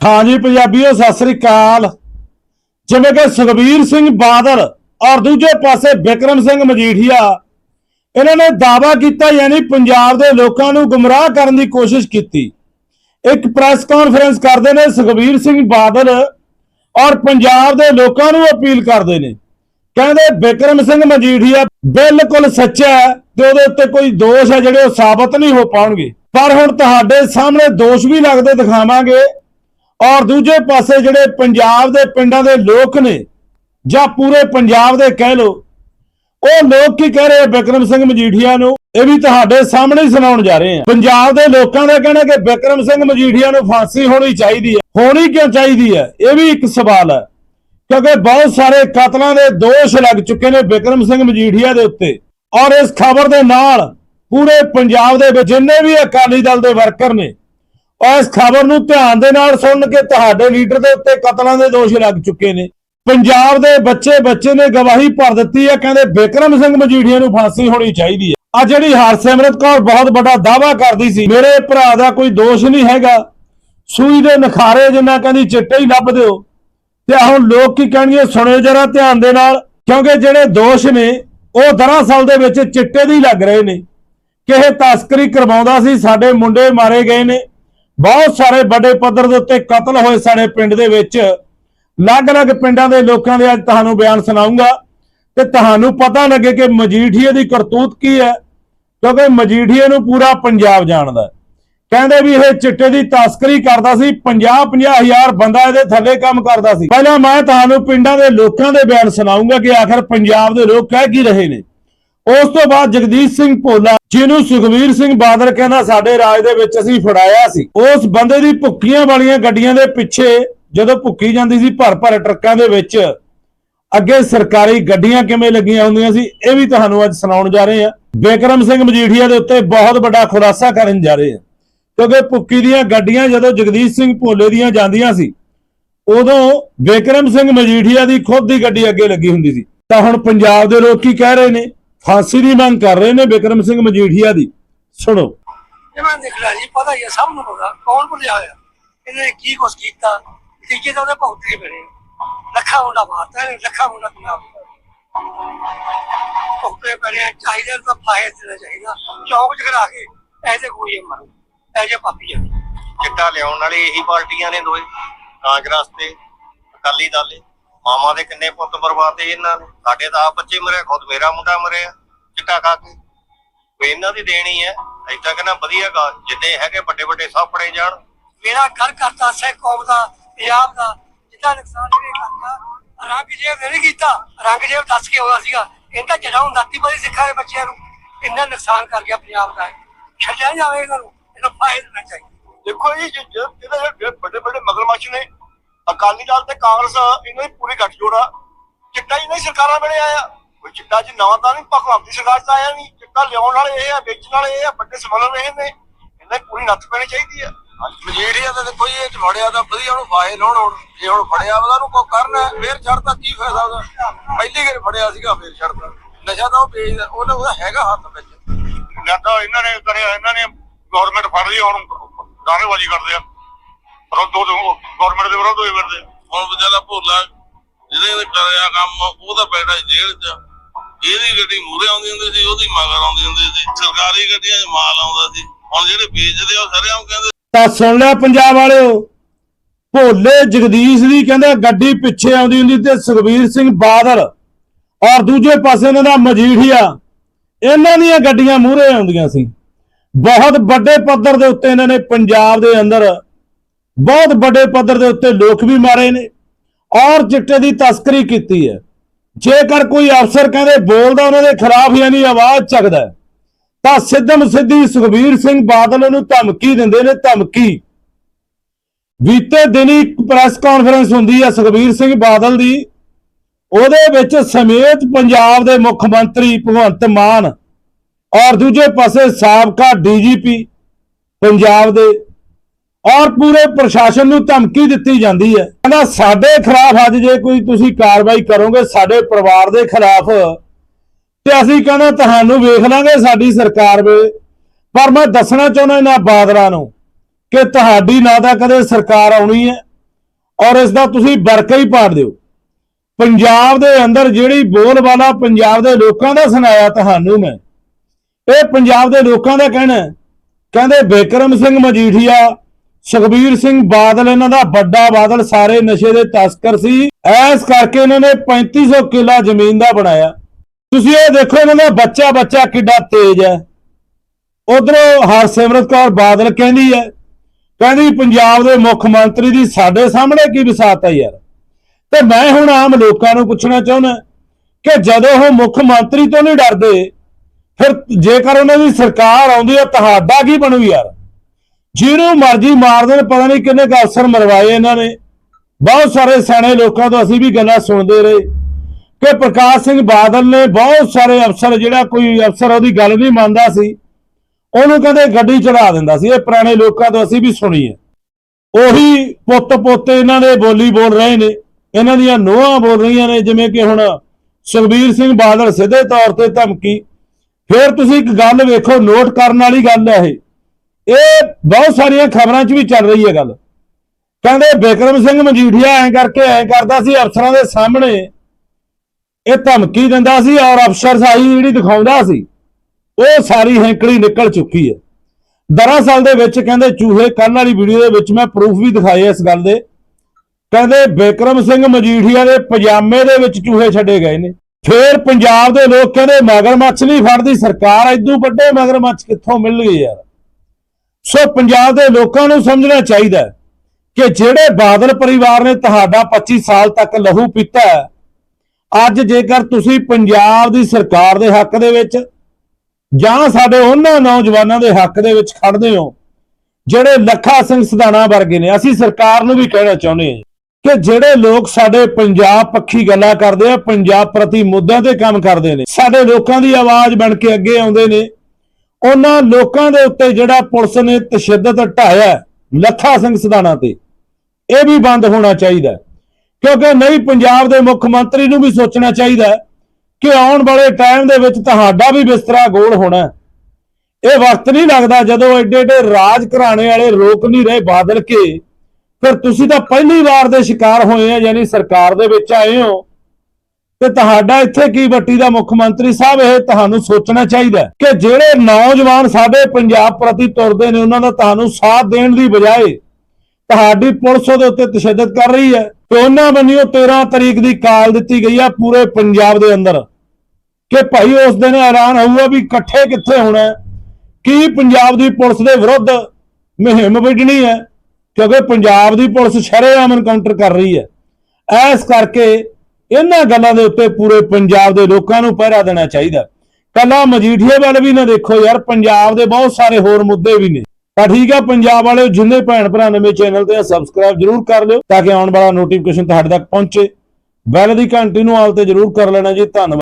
ਹਾਂਜੀ ਪੰਜਾਬੀਓ, ਸਤਿ ਸ੍ਰੀ ਅਕਾਲ। ਜਿਵੇਂ ਕਿ ਸੁਖਬੀਰ ਸਿੰਘ ਬਾਦਲ ਔਰ ਦੂਜੇ ਪਾਸੇ ਵਿਕਰਮ ਸਿੰਘ ਮਜੀਠੀਆ, ਇਹਨਾਂ ਨੇ ਦਾਵਾ ਕੀਤਾ ਯਾਨੀ ਪੰਜਾਬ ਦੇ ਲੋਕਾਂ ਨੂੰ ਗੁੰਮਰਾਹ ਕਰਨ ਦੀ ਕੋਸ਼ਿਸ਼ ਕੀਤੀ। ਇੱਕ ਪ੍ਰੈਸ ਕਾਨਫਰੰਸ ਕਰਦੇ ਨੇ ਸੁਖਬੀਰ ਸਿੰਘ ਬਾਦਲ ਔਰ ਪੰਜਾਬ ਦੇ ਲੋਕਾਂ ਨੂੰ ਅਪੀਲ ਕਰਦੇ ਨੇ। ਕਹਿੰਦੇ ਵਿਕਰਮ ਸਿੰਘ ਮਜੀਠੀਆ ਬਿਲਕੁਲ ਸੱਚਾ ਹੈ ਤੇ ਉਹਦੇ ਉੱਤੇ ਕੋਈ ਦੋਸ਼ ਹੈ ਜਿਹੜੇ ਉਹ ਸਾਬਤ ਨਹੀਂ ਹੋ ਪਾਉਣਗੇ। ਪਰ ਹੁਣ ਤੁਹਾਡੇ ਸਾਹਮਣੇ ਦੋਸ਼ ਵੀ ਲੱਗਦੇ ਦਿਖਾਵਾਂਗੇ। ਔਰ ਦੂਜੇ ਪਾਸੇ ਜਿਹੜੇ ਪੰਜਾਬ ਦੇ ਪਿੰਡਾਂ ਦੇ ਲੋਕ ਨੇ, ਜਾਂ ਪੂਰੇ ਪੰਜਾਬ ਦੇ ਕਹਿ ਲੋ ਉਹ ਲੋਕ ਕੀ ਕਹਿ ਰਹੇ ਬਿਕਰਮ ਸਿੰਘ ਮਜੀਠੀਆ ਨੂੰ? ਇਹ ਵੀ ਤੁਹਾਡੇ ਸਾਹਮਣੇ ਹੀ ਸੁਣਾਉਣ ਜਾ ਰਹੇ ਆ। ਪੰਜਾਬ ਦੇ ਲੋਕਾਂ ਦਾ ਕਹਿਣਾ ਕਿ ਬਿਕਰਮ ਸਿੰਘ ਮਜੀਠੀਆ ਨੂੰ ਫਾਂਸੀ ਹੋਣੀ ਚਾਹੀਦੀ ਹੈ। ਹੋਣੀ ਕਿਉਂ ਚਾਹੀਦੀ ਹੈ? ਇਹ ਵੀ ਇੱਕ ਸਵਾਲ ਹੈ। ਕਿਉਂਕਿ ਬਹੁਤ ਸਾਰੇ ਕਤਲਾਂ ਦੇ ਦੋਸ਼ ਲੱਗ ਚੁੱਕੇ ਨੇ ਬਿਕਰਮ ਸਿੰਘ ਮਜੀਠੀਆ ਦੇ ਉੱਤੇ। ਔਰ ਇਸ ਖਬਰ ਦੇ ਨਾਲ ਪੂਰੇ ਪੰਜਾਬ ਦੇ ਵਿੱਚ ਜਿੰਨੇ ਵੀ ਅਕਾਲੀ ਦਲ ਦੇ ਵਰਕਰ ਨੇ ਇਸ ਖਬਰ ਨੂੰ ਧਿਆਨ ਦੇ ਨਾਲ ਸੁਣ ਕੇ ਤੁਹਾਡੇ ਲੀਡਰ ਦੇ ਉੱਤੇ ਕਤਲਾਂ ਦੇ ਦੋਸ਼ ਲੱਗ ਚੁੱਕੇ ਨੇ। ਪੰਜਾਬ ਦੇ ਬੱਚੇ ਬੱਚੇ ਨੇ ਗਵਾਹੀ ਭਰ ਦਿੱਤੀ ਹੈ, ਕਹਿੰਦੇ ਬਿਕਰਮ ਸਿੰਘ ਮਜੀਠੀਆ ਨੂੰ ਫਾਂਸੀ ਹੋਣੀ ਚਾਹੀਦੀ ਹੈ। ਆ ਜਿਹੜੀ ਹਰਸਿਮਰਤ ਕੌਰ ਬਹੁਤ ਵੱਡਾ ਦਾਵਾ ਕਰਦੀ ਸੀ, ਮੇਰੇ ਭਰਾ ਦਾ ਕੋਈ ਦੋਸ਼ ਨਹੀਂ ਹੈਗਾ। ਸੂਈ ਦੇ ਨਖਾਰੇ ਜਿੰਨਾ ਕਹਿੰਦੀ ਚਿੱਟੇ ਹੀ ਲੱਭ ਦਿਓ। ਤੇ ਹੁਣ ਲੋਕ ਕੀ ਕਹਿਣਗੇ, ਸੁਣਿਓ ਜਰਾ ਧਿਆਨ ਦੇ ਨਾਲ, ਕਿਉਂਕਿ ਜਿਹੜੇ ਦੋਸ਼ ਨੇ, ਉਹ ਦਰਅਸਲ ਦੇ ਵਿੱਚ ਚਿੱਟੇ ਦੇ ਹੀ ਲੱਗ ਰਹੇ ਨੇ। ਕਿ ਇਹ ਤਸਕਰੀ ਕਰਵਾਉਂਦਾ ਸੀ, ਸਾਡੇ ਮੁੰਡੇ ਮਾਰੇ ਗਏ ਨੇ। ਬਹੁਤ ਸਾਰੇ ਵੱਡੇ ਪੱਧਰ ਦੇ ਉੱਤੇ ਕਤਲ ਹੋਏ ਸਾਡੇ ਪਿੰਡ ਦੇ ਵਿੱਚ। ਅਲੱਗ-ਅਲੱਗ ਪਿੰਡਾਂ ਦੇ ਲੋਕਾਂ ਦੇ ਅੱਜ ਤੁਹਾਨੂੰ ਬਿਆਨ ਸੁਣਾਉਂਗਾ ਤੇ ਤੁਹਾਨੂੰ ਪਤਾ ਲੱਗੇ ਕਿ ਮਜੀਠੀਏ ਦੀ ਕਰਤੂਤ ਕੀ ਹੈ, ਕਿਉਂਕਿ ਮਜੀਠੀਏ ਨੂੰ ਪੂਰਾ ਪੰਜਾਬ ਜਾਣਦਾ ਕਹਿੰਦੇ ਵੀ ਇਹ ਚਿੱਟੇ ਦੀ ਤਸਕਰੀ ਕਰਦਾ ਸੀ 50 ਹਜ਼ਾਰ ਬੰਦਾ ਇਹਦੇ ਥੱਲੇ ਕੰਮ ਕਰਦਾ ਸੀ। ਪਹਿਲਾਂ ਮੈਂ ਤੁਹਾਨੂੰ ਪਿੰਡਾਂ ਦੇ ਲੋਕਾਂ ਦੇ ਬਿਆਨ ਸੁਣਾਉਂਗਾ ਕਿ ਆਖਰ ਪੰਜਾਬ ਦੇ ਲੋਕ ਕਹਿ ਕੀ ਰਹੇ ਨੇ। ਉਸ ਤੋਂ ਬਾਅਦ ਜਗਦੀਸ਼ ਸਿੰਘ ਭੋਲਾ ਜਿਹਨੂੰ ਸੁਖਵੀਰ ਸਿੰਘ ਬਾਦਲ ਕਹਿੰਦਾ ਸਾਡੇ ਰਾਜ ਦੇ ਵਿੱਚ ਅਸੀਂ ਫੜਾਇਆ ਸੀ, ਉਸ ਬੰਦੇ ਦੀ ਭੁੱਕੀਆਂ ਵਾਲੀਆਂ ਗੱਡੀਆਂ ਦੇ ਪਿੱਛੇ ਜਦੋਂ ਭੁੱਕੀ ਜਾਂਦੀ ਸੀ ਭਰ ਭਰ ਟਰੱਕਾਂ ਦੇ ਵਿੱਚ, ਅੱਗੇ ਸਰਕਾਰੀ ਗੱਡੀਆਂ ਕਿਵੇਂ ਲੱਗੀਆਂ ਹੁੰਦੀਆਂ ਸੀ, ਇਹ ਵੀ ਤੁਹਾਨੂੰ ਅੱਜ ਸੁਣਾਉਣ ਜਾ ਰਹੇ ਹਾਂ। ਬਿਕਰਮ ਸਿੰਘ ਮਜੀਠੀਆ ਦੇ ਉੱਤੇ ਬਹੁਤ ਵੱਡਾ ਖੁਲਾਸਾ ਕਰਨ ਜਾ ਰਹੇ ਹਾਂ, ਕਿਉਂਕਿ ਭੁੱਕੀ ਦੀਆਂ ਗੱਡੀਆਂ ਜਦੋਂ ਜਗਦੀਸ਼ ਸਿੰਘ ਭੋਲੇ ਦੀਆਂ ਜਾਂਦੀਆਂ ਸੀ, ਉਦੋਂ ਬਿਕਰਮ ਸਿੰਘ ਮਜੀਠੀਆ ਦੀ ਖੁਦ ਦੀ ਗੱਡੀ ਅੱਗੇ ਲੱਗੀ ਹੁੰਦੀ ਸੀ। ਤਾਂ ਹੁਣ ਪੰਜਾਬ ਦੇ ਲੋਕ ਕੀ ਕਹਿ ਰਹੇ ਨੇ? ਫਾਂਸੀ ਦੀ ਮੰਗ ਕਰ ਰਹੇ ਨੇ ਬਿਕਰਮ ਸਿੰਘ ਮਜੀਠੀਆ ਦੀ। ਸੁਣੋ। ਇਹ ਮੈਂ ਦੇਖ ਲਿਆ ਜੀ ਪਤਾ ਹੀ ਹੈ ਸਭ ਨੂੰ ਪਤਾ ਕੌਣ ਭੁੱਲਿਆ ਹੋਇਆ। ਇਹਨੇ ਕੀ ਕੁਛ ਕੀਤਾ ਤੀਜੇ ਤਾਂ ਉਹਦੇ ਭੌਤਰੀ ਬਣੇ ਲੱਖਾਂ ਮੁੰਡਾ ਮਾਰਤਾ ਇਹਨੇ ਲੱਖਾਂ ਮੁੰਡਾ ਪੰਜਾਬ ਭੌਤਰੇ ਬਣੇ ਚਾਹੀਦੇ ਤਾਂ ਫਾਇਰ ਦੇਣਾ ਚਾਹੀਦਾ ਚੌਕ ਚ ਕਰਾ ਕੇ ਐਸੇ ਕੋਈ ਮਰ ਐਸੇ ਪਾਪੀ ਆ ਚਿੱਟਾ ਲਿਆਉਣ ਵਾਲੇ ਇਹੀ ਪਾਰਟੀਆਂ ਨੇ ਦੋਏ ਕਾਂਗਰਸ ਤੇ ਅਕਾਲੀ ਦਲ। ਮਾਮਾ ਦੇ ਕਿੰਨੇ ਪੁੱਤ ਬਰਬਾਦੇ ਇਹਨਾਂ ਨੇ? ਸਾਡੇ ਤਾਂ ਆਪ ਬੱਚੇ ਮਰੇ ਖੁਦ ਮੇਰਾ ਮੁੰਡਾ ਮਰਿਆ ਚਿੱਟਾ ਖਾ ਕੇ। ਕੋਈ ਇਹਨਾਂ ਦੀ ਦੇਣੀ ਹੈ ਐਦਾਂ ਕਹਿੰਦਾ ਵਧੀਆ ਗਾ ਜਿੱਦੇ ਹੈਗੇ ਵੱਡੇ ਵੱਡੇ ਸਭ ਫੜੇ ਜਾਣ। ਮੇਰਾ ਘਰ ਕਰਤਾ ਸਿੱਖ ਕੌਮ ਦਾ ਪੰਜਾਬ ਦਾ ਜਿੱਦਾਂ ਨੁਕਸਾਨ ਇਹਨੇ ਕਰਤਾ ਰੰਗ ਜੇਬ ਨਹੀਂ ਕੀਤਾ। ਰੰਗ ਜੇਬ ਦੱਸ ਕੇ ਹੋਇਆ ਸੀਗਾ ਇਹਦਾ ਜਿਹੜਾ ਹੁਣ ਦਾਤੀ ਬੜੀ ਸਿੱਖਾਂ ਦੇ ਬੱਚਿਆਂ ਨੂੰ ਇੰਨਾ ਨੁਕਸਾਨ ਕਰ ਗਿਆ ਪੰਜਾਬ ਦਾ। ਇਹ। ਛੱਡਿਆ ਜਾਵੇ ਇਹਨਾਂ ਨੂੰ ਇਹਨੂੰ ਫਾਇਦਾ ਦੇਣਾ ਚਾਹੀਦਾ। ਦੇਖੋ ਜੀ ਜਿਹੜੇ ਵੱਡੇ ਵੱਡੇ ਮਗਰਮੱਛ ਨੇ ਅਕਾਲੀ ਦਲ ਤੇ ਕਾਂਗਰਸ ਇਹਨਾਂ ਦੀ ਪੂਰੀ ਗੱਠਜੋੜ ਆ। ਚਿੱਟਾ ਹੀ ਨਹੀਂ ਸਰਕਾਰਾਂ ਵੇਲੇ ਆਇਆ। ਕੋਈ ਚਿੱਟਾ ਜੀ ਨਵਾਂ ਤਾਂ ਨਹੀਂ ਭਗਵੰਤ ਦੀ ਸਰਕਾਰ ਚ ਆਇਆ ਨਹੀਂ। ਚਿੱਟਾ ਲਿਆਉਣ ਵਾਲੇ ਇਹ ਆ ਵੇਚਣ ਵਾਲੇ ਇਹ ਆ ਵੱਡੇ ਸਮਗਲਰ ਇਹ ਨੇ। ਇਹਨਾਂ ਦੀ ਪੂਰੀ ਨੱਥ ਪੈਣੀ ਚਾਹੀਦੀ ਆ। ਮਜੀਠੀਆ ਤਾਂ ਕੋਈ ਇਹ ਫੜਿਆ ਤਾਂ ਵਧੀਆ ਉਹਨੂੰ ਫਾਇਲ ਲਾਉਣ ਹੁਣ। ਜੇ ਹੁਣ ਫੜਿਆ ਉਹਦਾ ਨੂੰ ਕੋ ਕਰਨਾ ਫੇਰ ਛੱਡਦਾ ਕੀ ਫਾਇਦਾ ਉਹਦਾ? ਪਹਿਲੀ ਵਾਰ ਫੜਿਆ ਸੀਗਾ ਫੇਰ ਛੱਡਦਾ ਨਸ਼ਾ ਤਾਂ ਉਹ ਵੇਚਦਾ ਉਹਦਾ ਉਹਦਾ ਹੈਗਾ ਹੱਥ ਵਿੱਚ। ਜਦ ਇਹਨਾਂ ਨੇ ਕਰਿਆ ਇਹਨਾਂ ਨੇ ਗਵਰਨਮੈਂਟ ਫੜ ਲਈ ਹੁਣ ਦਾਅਵੇਬਾਜ਼ੀ ਕਰਦੇ ਆ। ਪਰ ਦੋ ਗਵਰਨਮੈਂਟ ਦੇ ਵਿਰੋਧ ਹੋਏ ਫਿਰਦੇ ਆ। ਹੁਣ ਵਿਚਾਰਾ ਭੋਲਾ ਜਿਹਦੇ ਨੇ ਕਰਿਆ ਕੰਮ ਉਹਦਾ ਬੈਠਾ ਜੇਲ੍ਹ 'ਚ। ਇਹਦੀ ਗੱਡੀ ਮੂਰੇ ਆਉਂਦੀ ਹੁੰਦੀ ਸੀ ਉਹਦੀ ਮਗਰ ਆਉਂਦੀ ਹੁੰਦੀ ਸੀ। ਸਰਕਾਰੀ ਗੱਡੀਆਂ 'ਚ ਮਾਲ ਆਉਂਦਾ ਸੀ। ਹੁਣ ਜਿਹੜੇ ਵੇਚਦੇ ਆ ਉਹ ਸਾਰਿਆਂ ਕਹਿੰਦੇ ਤਾਂ ਸੁਣ ਲਿਆ ਪੰਜਾਬ ਵਾਲਿਓ ਭੋਲੇ ਜਗਦੀਸ਼ ਦੀ ਕਹਿੰਦੇ ਗੱਡੀ ਪਿੱਛੇ ਆਉਂਦੀ ਹੁੰਦੀ ਤੇ ਸੁਖਬੀਰ ਸਿੰਘ ਬਾਦਲ ਔਰ ਦੂਜੇ ਪਾਸੇ ਇਹਨਾਂ ਦਾ ਮਜੀਠੀਆ ਇਹਨਾਂ ਦੀਆਂ ਗੱਡੀਆਂ ਮੂਹਰੇ ਆਉਂਦੀਆਂ ਸੀ। ਬਹੁਤ ਵੱਡੇ ਪੱਧਰ ਦੇ ਉੱਤੇ ਇਹਨਾਂ ਨੇ ਪੰਜਾਬ ਦੇ ਅੰਦਰ ਬਹੁਤ ਵੱਡੇ ਪੱਧਰ ਦੇ ਉੱਤੇ ਲੋਕ ਵੀ ਮਾਰੇ ਨੇ ਔਰ ਚਿੱਟੇ ਦੀ ਤਸਕਰੀ ਕੀਤੀ ਹੈ। ਜੇਕਰ ਕੋਈ ਅਫਸਰ ਕਹਿੰਦੇ ਬੋਲਦਾ ਉਹਨਾਂ ਦੇ ਖਿਲਾਫ ਯਾਨੀ ਆਵਾਜ਼ ਚੱਕਦਾ ਤਾਂ ਸਿੱਧਮ ਸਿੱਧੀ ਸੁਖਬੀਰ ਸਿੰਘ ਬਾਦਲ ਨੂੰ ਧਮਕੀ ਦਿੰਦੇ ਨੇ, ਧਮਕੀ। ਬੀਤੇ ਦਿਨੀ ਪ੍ਰੈਸ ਕਾਨਫਰੰਸ ਹੁੰਦੀ ਹੈ ਸੁਖਬੀਰ ਸਿੰਘ ਬਾਦਲ ਦੀ। ਉਹਦੇ ਵਿੱਚ ਸਮੇਤ ਪੰਜਾਬ ਦੇ ਮੁੱਖ ਮੰਤਰੀ ਭਗਵੰਤ ਮਾਨ ਔਰ ਦੂਜੇ ਪਾਸੇ ਸਾਬਕਾ ਡੀਜੀਪੀ ਪੰਜਾਬ ਦੇ ਔਰ ਪੂਰੇ ਪ੍ਰਸ਼ਾਸਨ ਨੂੰ ਧਮਕੀ ਦਿੱਤੀ ਜਾਂਦੀ ਹੈ। ਕਹਿੰਦਾ, ਸਾਡੇ ਖਿਲਾਫ ਅੱਜ ਜੇ ਕੋਈ ਤੁਸੀਂ ਕਾਰਵਾਈ ਕਰੋਗੇ ਸਾਡੇ ਪਰਿਵਾਰ ਦੇ ਖਿਲਾਫ, ਤੇ ਅਸੀਂ ਕਹਿੰਦਾ ਤੁਹਾਨੂੰ ਵੇਖ ਲਾਂਗੇ ਸਾਡੀ ਸਰਕਾਰ ਵੇ। ਪਰ ਮੈਂ ਦੱਸਣਾ ਚਾਹੁੰਦਾ ਇਹਨਾਂ ਬਾਦਲਾਂ ਨੂੰ ਕਿ ਤੁਹਾਡੀ ਨਾ ਤਾਂ ਕਦੇ ਸਰਕਾਰ ਆਉਣੀ ਹੈ ਔਰ ਇਸ ਦਾ ਤੁਸੀਂ ਬਰਕਾ ਹੀ ਪਾੜ ਦਿਓ। ਪੰਜਾਬ ਦੇ ਅੰਦਰ ਜਿਹੜੀ ਬੋਲਬਾਲਾ ਪੰਜਾਬ ਦੇ ਲੋਕਾਂ ਦਾ ਸੁਣਾਇਆ ਤੁਹਾਨੂੰ ਮੈਂ। ਇਹ ਪੰਜਾਬ ਦੇ ਲੋਕਾਂ ਦਾ ਕਹਿਣਾ ਕਹਿੰਦੇ, ਬੇਕਰਮ ਸਿੰਘ ਮਜੀਠੀਆ ਸੁਖਬੀਰ ਸਿੰਘ ਬਾਦਲ, ਇਹਨਾਂ ਦਾ ਵੱਡਾ ਬਾਦਲ, ਸਾਰੇ ਨਸ਼ੇ ਦੇ ਤਸਕਰ ਸੀ। ਐਸ ਕਰਕੇ ਇਹਨਾਂ ਨੇ 3500 ਕਿੱਲਾ ਜ਼ਮੀਨ ਦਾ ਬਣਾਇਆ। ਤੁਸੀਂ ਇਹ ਦੇਖੋ, ਇਹਨਾਂ ਦਾ ਬੱਚਾ ਬੱਚਾ ਕਿੱਡਾ ਤੇਜ਼ ਹੈ। ਉਧਰੋਂ ਹਰਸਿਮਰਤ ਕੌਰ ਬਾਦਲ ਕਹਿੰਦੀ ਹੈ, ਕਹਿੰਦੀ ਪੰਜਾਬ ਦੇ ਮੁੱਖ ਮੰਤਰੀ ਦੀ ਸਾਡੇ ਸਾਹਮਣੇ ਕੀ ਵਿਸਾਤ ਹੈ ਯਾਰ? ਤੇ ਮੈਂ ਹੁਣ ਆਮ ਲੋਕਾਂ ਨੂੰ ਪੁੱਛਣਾ ਚਾਹੁੰਦਾ ਕਿ ਜਦੋਂ ਉਹ ਮੁੱਖ ਮੰਤਰੀ ਤੋਂ ਨਹੀਂ ਡਰਦੇ, ਫਿਰ ਜੇਕਰ ਉਹਨਾਂ ਦੀ ਸਰਕਾਰ ਆਉਂਦੀ ਹੈ, ਤੁਹਾਡਾ ਕੀ ਬਣੂ ਯਾਰ? ਜਿਹਨੂੰ ਮਰਜ਼ੀ ਮਾਰ ਦੇਣ, ਪਤਾ ਨਹੀਂ ਕਿੰਨੇ ਕੁ ਅਫਸਰ ਮਰਵਾਏ ਇਹਨਾਂ ਨੇ। ਬਹੁਤ ਸਾਰੇ ਸਿਆਣੇ ਲੋਕਾਂ ਤੋਂ ਅਸੀਂ ਵੀ ਗੱਲਾਂ ਸੁਣਦੇ ਰਹੇ ਕਿ ਪ੍ਰਕਾਸ਼ ਸਿੰਘ ਬਾਦਲ ਨੇ ਬਹੁਤ ਸਾਰੇ ਅਫਸਰ, ਜਿਹੜਾ ਕੋਈ ਅਫਸਰ ਉਹਦੀ ਗੱਲ ਨਹੀਂ ਮੰਨਦਾ ਸੀ, ਉਹਨੂੰ ਕਹਿੰਦੇ ਗੱਡੀ ਚੜਾ ਦਿੰਦਾ ਸੀ। ਇਹ ਪੁਰਾਣੇ ਲੋਕਾਂ ਤੋਂ ਅਸੀਂ ਵੀ ਸੁਣੀ ਹੈ। ਉਹੀ ਪੁੱਤ ਪੋਤੇ ਇਹਨਾਂ ਦੇ ਬੋਲੀ ਬੋਲ ਰਹੇ ਨੇ। ਇਹਨਾਂ ਦੀਆਂ ਨੋਹਾਂ ਬੋਲ ਰਹੀਆਂ ਨੇ, ਜਿਵੇਂ ਕਿ ਹੁਣ ਸੁਖਬੀਰ ਸਿੰਘ ਬਾਦਲ ਸਿੱਧੇ ਤੌਰ ਤੇ ਧਮਕੀ। ਫਿਰ ਤੁਸੀਂ ਇੱਕ ਗੱਲ ਵੇਖੋ, ਨੋਟ ਕਰਨ ਵਾਲੀ ਗੱਲ ਹੈ ਇਹ। ਇਹ ਬਹੁਤ ਸਾਰੀਆਂ ਖਬਰਾਂ 'ਚ ਵੀ ਚੱਲ ਰਹੀ ਹੈ ਗੱਲ। ਕਹਿੰਦੇ ਬਿਕਰਮ ਸਿੰਘ ਮਜੀਠੀਆ ਐਂ ਕਰਕੇ ਐਂ ਕਰਦਾ ਸੀ, ਅਫਸਰਾਂ ਦੇ ਸਾਹਮਣੇ ਇਹ ਧਮਕੀ ਦਿੰਦਾ ਸੀ ਔਰ ਅਫਸਰਸ਼ਾਹੀ ਜਿਹੜੀ ਦਿਖਾਉਂਦਾ ਸੀ, ਉਹ ਸਾਰੀ ਹੈਂਕੜੀ ਨਿਕਲ ਚੁੱਕੀ ਹੈ। ਦਰਅਸਲ ਦੇ ਵਿੱਚ ਕਹਿੰਦੇ ਚੂਹੇ ਕੱਲ ਵਾਲੀ ਵੀਡੀਓ ਦੇ ਵਿੱਚ ਮੈਂ ਪ੍ਰੂਫ ਵੀ ਦਿਖਾਏ ਇਸ ਗੱਲ ਦੇ। ਕਹਿੰਦੇ ਬਿਕਰਮ ਸਿੰਘ ਮਜੀਠੀਆ ਦੇ ਪਜਾਮੇ ਦੇ ਵਿੱਚ ਚੂਹੇ ਛੱਡੇ ਗਏ ਨੇ। ਫੇਰ ਪੰਜਾਬ ਦੇ ਲੋਕ ਕਹਿੰਦੇ ਮਗਰਮੱਛ ਨਹੀਂ ਫੜਦੀ, ਸਰਕਾਰ ਐਦੂ ਵੱਡੇ ਮਗਰਮੱਛ ਕਿੱਥੋਂ ਮਿਲਣਗੇ ਯਾਰ? ਸੋ ਪੰਜਾਬ ਦੇ ਲੋਕਾਂ ਨੂੰ ਸਮਝਣਾ ਚਾਹੀਦਾ ਕਿ ਜਿਹੜੇ ਬਾਦਲ ਪਰਿਵਾਰ ਨੇ ਤੁਹਾਡਾ 25 ਸਾਲ ਤੱਕ ਲਹੂ ਪੀਤਾ ਅੱਜ ਜੇਕਰ ਤੁਸੀਂ ਪੰਜਾਬ ਦੀ ਸਰਕਾਰ ਦੇ ਹੱਕ ਦੇ ਵਿੱਚ ਜਾਂ ਸਾਡੇ ਉਹਨਾਂ ਨੌਜਵਾਨਾਂ ਦੇ ਹੱਕ ਦੇ ਵਿੱਚ ਖੜਦੇ ਹੋ, ਜਿਹੜੇ ਲੱਖਾ ਸਿੰਘ ਸਧਾਣਾ ਵਰਗੇ ਨੇ, ਅਸੀਂ ਸਰਕਾਰ ਨੂੰ ਵੀ ਕਹਿਣਾ ਚਾਹੁੰਦੇ ਹਾਂ ਕਿ ਜਿਹੜੇ ਲੋਕ ਸਾਡੇ ਪੰਜਾਬ ਪੱਖੀ ਗੱਲਾਂ ਕਰਦੇ ਆ, ਪੰਜਾਬ ਪ੍ਰਤੀ ਮੁੱਦਿਆਂ ਤੇ ਕੰਮ ਕਰਦੇ ਨੇ, ਸਾਡੇ ਲੋਕਾਂ ਦੀ ਆਵਾਜ਼ ਬਣ ਕੇ ਅੱਗੇ ਆਉਂਦੇ ਨੇ ਉਹਨਾਂ ਲੋਕਾਂ ਦੇ ਉੱਤੇ ਜਿਹੜਾ ਪੁਲਿਸ ਨੇ ਤਸ਼ੱਦਦ ਢਾਇਆ ਹੈ, ਲੱਖਾ ਸਿੰਘ ਸਧਾਣਾ ਤੇ ਇਹ ਵੀ ਬੰਦ ਹੋਣਾ ਚਾਹੀਦਾ ਕਿਉਂਕਿ ਨਹੀਂ ਪੰਜਾਬ ਦੇ ਮੁੱਖ ਮੰਤਰੀ ਨੂੰ ਵੀ ਸੋਚਣਾ ਚਾਹੀਦਾ ਕਿ ਆਉਣ ਵਾਲੇ ਟਾਈਮ ਦੇ ਵਿੱਚ ਤੁਹਾਡਾ ਵੀ ਬਿਸਤਰਾ ਗੋਲ ਹੋਣਾ ਇਹ ਵਕਤ ਨਹੀਂ ਲੱਗਦਾ ਜਦੋਂ ਐਡੇ ਐਡੇ ਰਾਜ ਘਰਾਣੇ ਵਾਲੇ ਰੋਕ ਨਹੀਂ ਰਹੇ ਬਾਦਲ ਕੇ। ਫਿਰ ਤੁਸੀਂ ਤਾਂ ਪਹਿਲੀ ਵਾਰ ਦੇ ਸ਼ਿਕਾਰ ਹੋਏ ਆ ਯਾਨੀ ਸਰਕਾਰ ਦੇ ਵਿੱਚ ਆਏ ਹੋ। ਤੇ ਤੁਹਾਡਾ ਇੱਥੇ ਕੀ ਵੱਟੀ ਦਾ ਮੁੱਖ ਮੰਤਰੀ ਸਾਹਿਬ? ਇਹ ਤੁਹਾਨੂੰ ਸੋਚਣਾ ਚਾਹੀਦਾ ਕਿ ਜਿਹੜੇ ਨੌਜਵਾਨ ਸਾਡੇ ਪੰਜਾਬ ਪ੍ਰਤੀ ਤੁਰਦੇ ਨੇ, ਉਹਨਾਂ ਦਾ ਤੁਹਾਨੂੰ ਸਾਥ ਦੇਣ ਦੀ ਬਜਾਏ ਤੁਹਾਡੀ ਪੁਲਿਸ ਉਹਦੇ ਉੱਤੇ ਤਸ਼ੱਦਦ ਕਰ ਰਹੀ ਹੈ ਤੇ ਉਹਨਾਂ ਬੰਨਿਓ 13 ਤਰੀਕ ਦੀ ਕਾਲ ਦਿੱਤੀ ਗਈ ਆ ਪੂਰੇ ਪੰਜਾਬ ਦੇ ਅੰਦਰ ਕਿ ਭਾਈ ਉਸ ਦਿਨ ਐਲਾਨ ਹੋਊਗਾ ਵੀ ਇਕੱਠੇ ਕਿੱਥੇ ਹੋਣਾ ਕੀ ਪੰਜਾਬ ਦੀ ਪੁਲਿਸ ਦੇ ਵਿਰੁੱਧ ਮੁਹਿੰਮ ਵਿੱਢਣੀ ਹੈ? ਕਿਉਂਕਿ ਪੰਜਾਬ ਦੀ ਪੁਲਿਸ ਸ਼ਰੇਆਮ ਐਨਕਾਊਂਟਰ ਕਰ ਰਹੀ ਹੈ। ਐਸ ਕਰਕੇ ਇਹਨਾਂ ਗੱਲਾਂ ਦੇ ਉੱਤੇ ਪੂਰੇ ਪੰਜਾਬ ਦੇ ਲੋਕਾਂ ਨੂੰ ਪਹਿਰਾ ਦੇਣਾ ਚਾਹੀਦਾ। ਕੱਲਾ ਮਜੀਠੀਏ ਵੱਲ ਵੀ ਨਾ ਦੇਖੋ ਯਾਰ, ਪੰਜਾਬ ਦੇ ਬਹੁਤ ਸਾਰੇ ਹੋਰ ਮੁੱਦੇ ਵੀ ਨੇ। ਤਾਂ ਠੀਕ ਆ, ਪੰਜਾਬ ਵਾਲਿਓ, ਜਿੰਨੇ ਭੈਣ ਭਰਾ ਨੇ ਨਵੇਂ ਚੈਨਲ ਤੇ ਸਬਸਕ੍ਰਾਈਬ ਜਰੂਰ ਕਰ ਲਿਓ, ਤਾਂ ਕਿ ਆਉਣ ਵਾਲਾ ਨੋਟੀਫਿਕੇਸ਼ਨ ਤੁਹਾਡੇ ਤੱਕ ਪਹੁੰਚੇ। ਬੈਲ ਦੀ ਘੰਟੀ ਨੂੰ ਆਲ ਤੇ ਜਰੂਰ ਕਰ ਲੈਣਾ ਜੀ, ਧੰਨਵਾਦ।